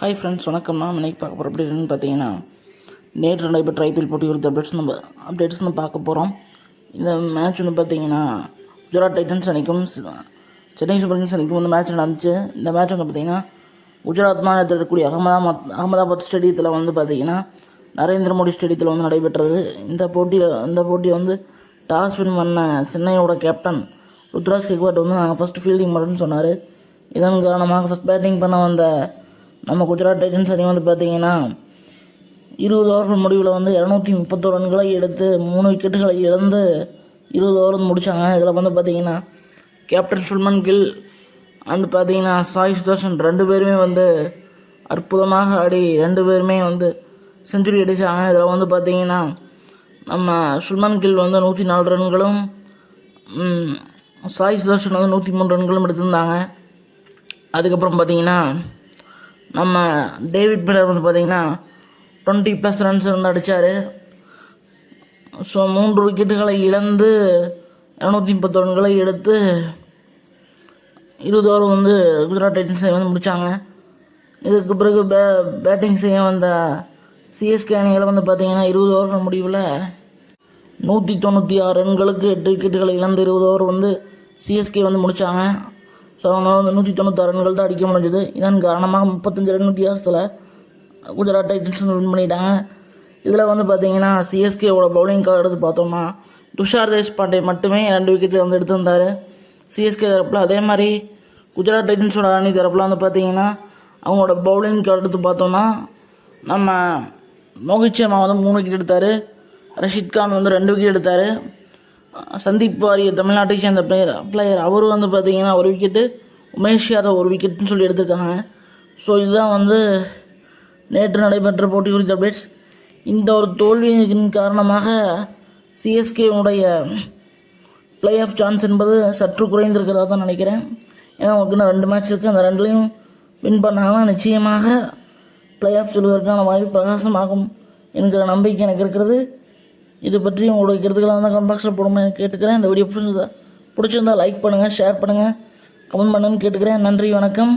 Hi friends வணக்கம். நான் இன்னைக்கு பார்க்க போகிற அப்படின்னு பார்த்தீங்கன்னா நேற்று நடைபெற்ற ஐபிஎல் போட்டி குறித்த அப்டேட்ஸ் நம்ம அப்டேட்ஸ் நம்ம பார்க்க போகிறோம் இந்த மேட்ச் ஒன்று பார்த்தீங்கன்னா குஜராத் டைட்டன்ஸ் அணிக்கும் சென்னை சூப்பர் கிங்ஸ் அணிக்கும் இந்த மேட்ச் நடந்துச்சு. இந்த மேட்ச் வந்து பார்த்தீங்கன்னா குஜராத் மாநிலத்தில் இருக்கக்கூடிய அகமதாபாத் அகமதாபாத் ஸ்டேடியத்தில் வந்து பார்த்தீங்கன்னா நரேந்திர மோடி ஸ்டேடியத்தில் வந்து நடைபெற்றது. இந்த போட்டியில் இந்த போட்டி வந்து டாஸ் வின் பண்ண சென்னையோட கேப்டன் ருத்ராஜ் கெக்வாட் வந்து நாங்கள் ஃபஸ்ட்டு ஃபீல்டிங் பண்ணுறோன்னு சொன்னார். இதன் காரணமாக ஃபஸ்ட் பேட்டிங் பண்ண வந்த நம்ம குஜராத் டைட்டன்ஸ் அணி வந்து பார்த்தீங்கன்னா இருபது ஓவர்கள் முடிவில் வந்து இரநூத்தி முப்பத்தோரு ரன்களை எடுத்து மூணு விக்கெட்டுகளை இழந்து இருபது ஓவர் முடித்தாங்க இதில் வந்து பார்த்தீங்கன்னா கேப்டன் சுல்மன் கில் அண்ட் பார்த்தீங்கன்னா சாய் சுதர்ஷன் ரெண்டு பேருமே வந்து அற்புதமாக ஆடி ரெண்டு பேருமே வந்து செஞ்சுரி அடித்தாங்க இதில் வந்து பார்த்தீங்கன்னா நம்ம சுல்மன் கில் வந்து நூற்றி நாலு ரன்களும் சாய் சுதர்ஷன் வந்து நூற்றி மூணு ரன்களும் எடுத்திருந்தாங்க. அதுக்கப்புறம் பார்த்தீங்கன்னா நம்ம டேவிட் மில்லர் வந்து பார்த்திங்கன்னா டுவெண்ட்டி ப்ளஸ் ரன்ஸ் வந்து அடித்தார் ஸோ மூன்று விக்கெட்டுகளை இழந்து இரநூத்தி முப்பத்தி ரன்களை எடுத்து இருபது ஓவர் வந்து குஜராத் டைட்டன்ஸை வந்து முடித்தாங்க இதுக்கு பிறகு பே பேட்டிங் செய்ய வந்த சிஎஸ்கே அணிகள் வந்து பார்த்திங்கன்னா இருபது ஓவர்கள் முடிவில் நூற்றி தொண்ணூற்றி ஆறு ரன்களுக்கு எட்டு விக்கெட்டுகளை இழந்து இருபது ஓவர் வந்து சிஎஸ்கே வந்து முடித்தாங்க ஸோ அவங்களால வந்து நூற்றி தொண்ணூத்தாறு ரன்கள் தான் அடிக்க முடிஞ்சது. இதன் காரணமாக முப்பத்தஞ்சு ரன் வித்தியாசத்தில் குஜராத் டைட்டன்ஸ் வந்து வின் பண்ணிட்டாங்க. இதில் வந்து பார்த்தீங்கன்னா சிஎஸ்கேவோட பவுலிங் கார்டு எடுத்து பார்த்தோம்னா துஷார் தேஷ்பாண்டே மட்டுமே ரெண்டு விக்கெட் வந்து எடுத்திருந்தார். சிஎஸ்கே தரப்பில் அதே மாதிரி குஜராத் டைட்டன்ஸோட அணி தரப்பில் வந்து பார்த்தீங்கன்னா அவங்களோட பவுலிங் கார்டு எடுத்து பார்த்தோம்னா நம்ம மோகித் சர்மா வந்து மூணு விக்கெட் எடுத்தார். ரஷித் கான் வந்து ரெண்டு விக்கெட் எடுத்தார். சந்தீப் வாரிய தமிழ்நாட்டை சேர்ந்த பிளேயர் பிளேயர் அவர் வந்து பார்த்திங்கன்னா ஒரு விக்கெட்டு உமேஷ் யாதவ் ஒரு விக்கெட்னு சொல்லி எடுத்திருக்காங்க. ஸோ இதுதான் வந்து நேற்று நடைபெற்ற போட்டி குறித்த அப்டேட்ஸ் இந்த ஒரு தோல்வியின் காரணமாக சிஎஸ்கேவுடைய பிளே ஆஃப் சான்ஸ் என்பது சற்று குறைந்திருக்கிறதா தான் நினைக்கிறேன். ஏன்னா அவங்களுக்கு இன்னும் ரெண்டு மேட்ச் இருக்குது அந்த ரெண்டுலேயும் வின் பண்ணாங்கன்னா நிச்சயமாக பிளே ஆஃப் செல்வதற்கான வாய்ப்பு பிரகாசமாகும் என்கிற நம்பிக்கை எனக்கு இருக்கிறது. இது பற்றி உங்களுடைய கருத்துக்களாக இருந்தால் கமெண்ட் பாக்ஸில் போடுங்க. கேட்டுக்கிறேன். இந்த வீடியோ பிடிச்சிருந்தா பிடிச்சிருந்தா லைக் பண்ணுங்கள் ஷேர் பண்ணுங்கள் கமெண்ட் பண்ணுன்னு கேட்டுக்கிறேன். நன்றி வணக்கம்.